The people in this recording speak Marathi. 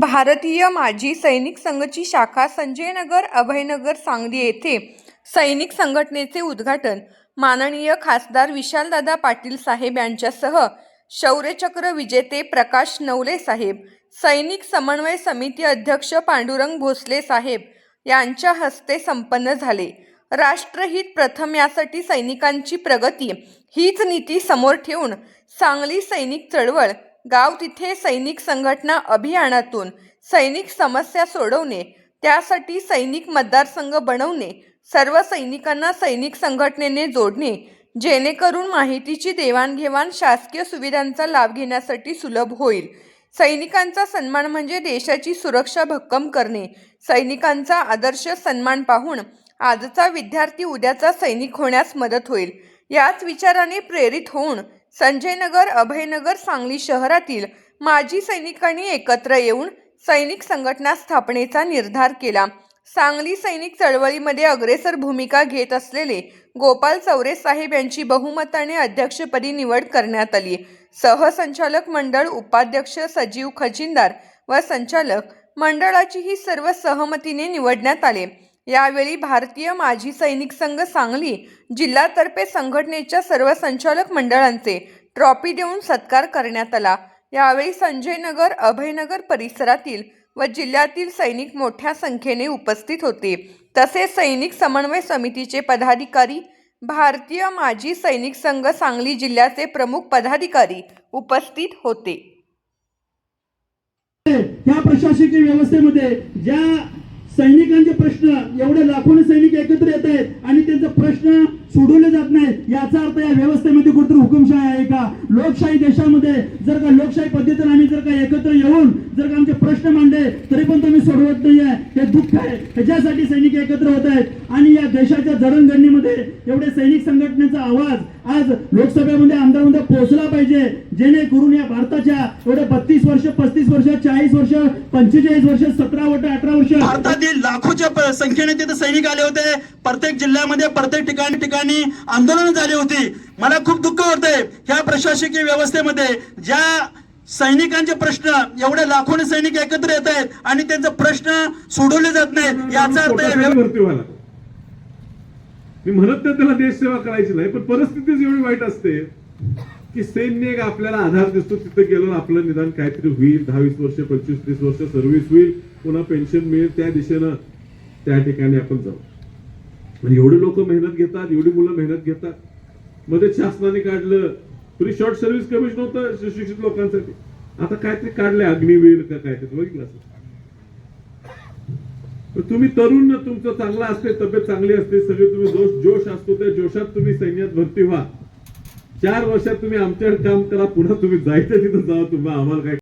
भारतीय माजी सैनिक संघची शाखा संजयनगर अभयनगर सांगली येथे सैनिक संघटनेचे उद्घाटन माननीय खासदार विशालदादा पाटील साहेब यांच्यासह शौर्यचक्र विजेते प्रकाश नवले साहेब सैनिक समन्वय समिती अध्यक्ष पांडुरंग भोसले साहेब यांच्या हस्ते संपन्न झाले. राष्ट्रहित प्रथम यासाठी सैनिकांची प्रगती हीच नीती समोर ठेवून सांगली सैनिक चळवळ गाव तिथे सैनिक संघटना अभियानातून सैनिक समस्या सोडवणे त्यासाठी सैनिक मतदारसंघ बनवणे सर्व सैनिकांना सैनिक संघटनेने जोडणे जेणेकरून माहितीची देवाणघेवाण शासकीय सुविधांचा लाभ घेण्यासाठी सुलभ होईल. सैनिकांचा सन्मान म्हणजे देशाची सुरक्षा भक्कम करणे. सैनिकांचा आदर्श सन्मान पाहून आजचा विद्यार्थी उद्याचा सैनिक होण्यास मदत होईल. याच विचाराने प्रेरित होऊन संजयनगर अभयनगर सांगली शहरातील माजी सैनिकांनी एकत्र येऊन सैनिक संघटना स्थापनेचा निर्धार केला. सांगली सैनिक चळवळीमध्ये अग्रेसर भूमिका घेत असलेले गोपाल चौरे साहेब यांची बहुमताने अध्यक्षपदी निवड करण्यात आली. सहसंचालक मंडळ उपाध्यक्ष सजीव खजिनदार व संचालक मंडळाचीही सर्व सहमतीने निवडण्यात आले. यावेळी भारतीय माजी सैनिक संघ सांगली जिल्हातर्फे संघटनेच्या सर्व संचालक मंडळांचे ट्रॉफी देऊन सत्कार करण्यात आला. यावेळी संजयनगर अभयनगर परिसरातील व जिल्ह्यातील सैनिक मोठ्या संख्येने उपस्थित होते. तसेच सैनिक समन्वय समितीचे पदाधिकारी भारतीय माजी सैनिक संघ सांगली जिल्ह्याचे प्रमुख पदाधिकारी उपस्थित होते. त्या प्रशासकीय व्यवस्थेमध्ये ज्या सैनिकांचे प्रश्न एवढे लाखोने सैनिक एकत्र येत आहेत आणि त्यांचा प्रश्न याचा अर्थ या व्यवस्थेमध्ये कुठेतरी हुकुमशाही आहे का? लोकशाही देशामध्ये जर का लोकशाही पद्धतीने आम्ही जर का एकत्र येऊन जर का आमचे प्रश्न मांडले तरी पण तुम्ही सोडवत नाही आहे हे दुःख आहे. ह्याच्यासाठी सैनिक एकत्र होत आहेत आणि या देशाच्या जडणघडणीमध्ये एवढे सैनिक संघटनेचा आवाज आज लोकसभेमध्ये आमदारमध्ये पोहोचला पाहिजे. जेणेकरून या भारताच्या एवढे बत्तीस वर्ष पस्तीस वर्ष चाळीस वर्ष पंचेचाळीस वर्ष सतरा वर्ष अठरा वर्ष भारतातील लाखोच्या संख्येने तिथे सैनिक आले होते. प्रत्येक जिल्ह्यामध्ये प्रत्येक ठिकाणी ठिकाणी आंदोलन झाले होती. मला खूप दुःख होतंय ह्या प्रशासकीय व्यवस्थेमध्ये. ज्या सैनिकांचे प्रश्न एवढे लाखोने सैनिक एकत्र येत आहेत आणि त्यांचे प्रश्न सोडवले जात नाहीत याचा अर्थ मी म्हणत नाही त्याला देश सेवा करायची नाही पण परिस्थितीच एवढी वाईट असते की सैन्य एक आपल्याला आधार दिसतो तिथे गेलो आपलं निदान काहीतरी होईल दहावीस वर्ष पंचवीस तीस वर्ष सर्व्हिस होईल पुन्हा पेन्शन मिळेल त्या दिशेनं त्या ठिकाणी आपण जाऊ. आणि एवढे लोक मेहनत घेतात एवढी मुलं मेहनत घेतात मध्ये शासनाने काढलं. पूर्वी शॉर्ट सर्व्हिस कमिशन होतं सुशिक्षित लोकांसाठी. आता काहीतरी काढलंय अग्निवीर का काहीतरी बघितलं असं तुम्ही तरुण तुमचं चांगलं असते तब्येत चांगली असते सगळे तुम्ही जोश जोश असतो त्या जोशात तुम्ही सैन्यात भरती व्हा. चार वर्षात तुम्ही आमच्याकडे काम करा पुन्हा तुम्ही जायचं तिथं जावा तुम्हाला आम्हाला काय